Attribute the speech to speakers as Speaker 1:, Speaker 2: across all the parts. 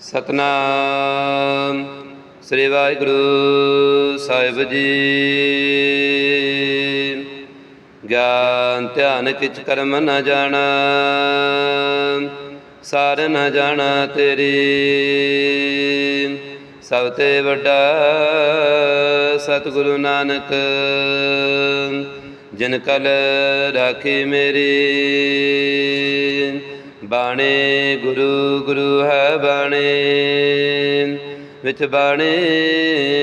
Speaker 1: ਸਤਨਾਮ। ਸ੍ਰੀ ਵਾਹਿਗੁਰੂ ਸਾਹਿਬ ਜੀ। ਗਿਆਨ ਧਿਆਨ ਕਿਛ ਕਰਮ ਨ ਜਾਣਾ, ਸਾਰ ਨ ਜਾਣਾ ਤੇਰੀ। ਸਭ ਤੇ ਵੱਡਾ ਸਤਿਗੁਰੂ ਨਾਨਕ, ਜਿਨ ਕਲ ਰਾਖੀ ਮੇਰੀ। ਬਾਣੇ, ਗੁਰੂ ਗੁਰੂ ਹੈ ਬਾਣੇ। ਵਿੱਚ ਬਾਣੇ,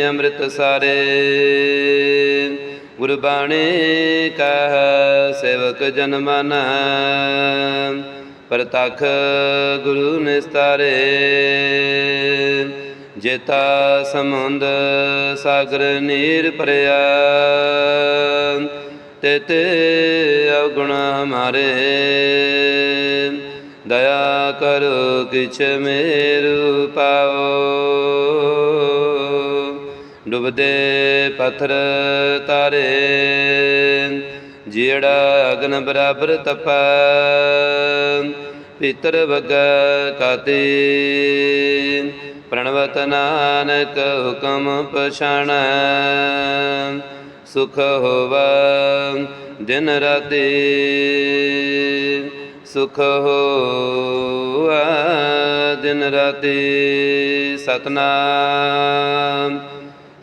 Speaker 1: ਅੰਮ੍ਰਿਤ ਸਾਰੇ। ਗੁਰ ਬਾਣੇ, ਕਹ ਸੇਵਕ ਜਨ ਮਨ। ਪ੍ਰਤਖ ਗੁਰੂ ਨਿਸਤਾਰੇ। ਜੇਤਾ ਸਮੁੰਦ ਸਾਗਰ ਨੀਰ ਭਰਿਆ। ਤੇ ਤੇ ਅਵਗੁਣ ਹਮਾਰੇ। ਦਇਆ ਕਰੋ ਕਿਛ ਮੇਰੂ ਪਾਓ। ਡੁੱਬਦੇ ਪੱਥਰ ਤਾਰੇ, ਜਿਹੜਾ ਅਗਨ ਬਰਾਬਰ ਤਪਾ ਭੀਤਰ ਵਗ ਕਾਤੀ। ਪ੍ਰਣਵਤ ਨਾਨਕ ਹੁਕਮ ਪਛਾਣ, ਸੁਖ ਹੋਵਾ ਦਿਨ ਰਾਤੀ। ਸੁਖ ਹੋਵਾ ਦਿਨ ਰਾਤੀ ਸਤਨਾਮ।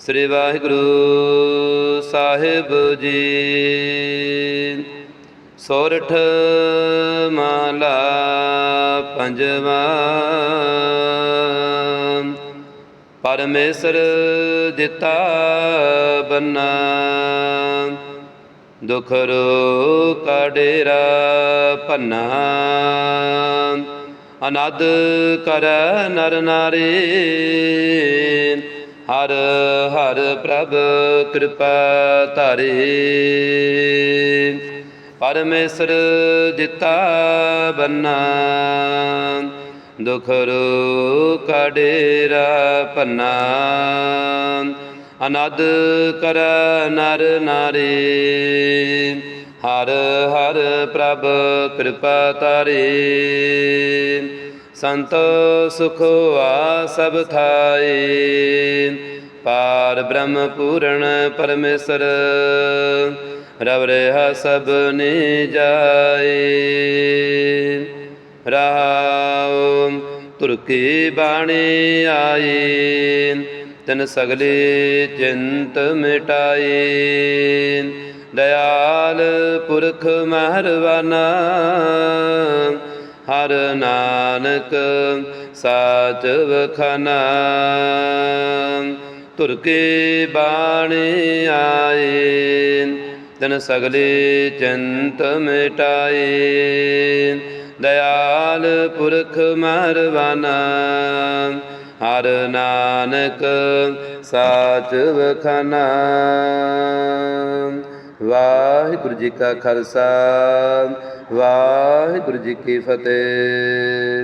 Speaker 1: ਸ੍ਰੀ ਵਾਹਿਗੁਰੂ ਸਾਹਿਬ ਜੀ। ਸੋਰਠ ਮਾਲਾ ਪੰਜਵਾਂ। ਪਰਮੇਸ਼ਰ ਦਿੱਤਾ ਬੰਨਾ। ਦੁਖ ਰੋ ਕਡੇਰਾ ਭੰਨਾ। ਅਨਦ ਕਰ ਨਰ ਨਾਰੀ। ਹਰ ਹਰ ਪ੍ਰਭ ਕਿਰਪਾ ਧਾਰੇ। ਪਰਮੇਸ਼ਰ ਦਿੱਤਾ ਬੰਨਾ। ਦੁਖ ਰੋ ਕਡੇਰਾ ਡੇਰਾ ਭੰਨਾ। ਅਨਦ ਕਰ ਨਰ ਨਾਰੀ। ਹਰ ਹਰ ਪ੍ਰਭ ਕਿਰਪਾ ਤਾਰੇ ਸੰਤ ਸੁਖ ਆ ਸਭ ਥਾਏ ਪਾਰ ਬ੍ਰਹਮ ਪੂਰਨ ਪਰਮੇਸ਼ਰ, ਰਵ ਰਿਹਾ ਸਭ ਨੇ ਜਾਏ ਰਾਉ ਤੁਰ ਬਾਣੀ ਆਈ। ਤਨ ਸਗਲੇ ਚਿੰਤ ਮਿਟਾਏ। ਦਇਆਲ ਪੁਰਖ ਮਹਰਵਾਨਾ, ਹਰ ਨਾਨਕ ਸਾਚ ਵਖਨਾ। ਤੁਰ ਕੇ ਬਾਣੀ ਆਏ, ਤਨ ਸਗਲੇ ਚਿੰਤ ਮਿਟਾਏ। ਦਇਆਲ ਪੁਰਖ ਮਹਰਵਾਨਾ ਹਰ ਨਾਨਕ ਸਾਚ ਵਖਨਾ। ਵਾਹਿਗੁਰੂ ਜੀ ਕਾ ਖਾਲਸਾ ਵਾਹਿਗੁਰੂ ਜੀ ਕੀ ਫਤਿਹ।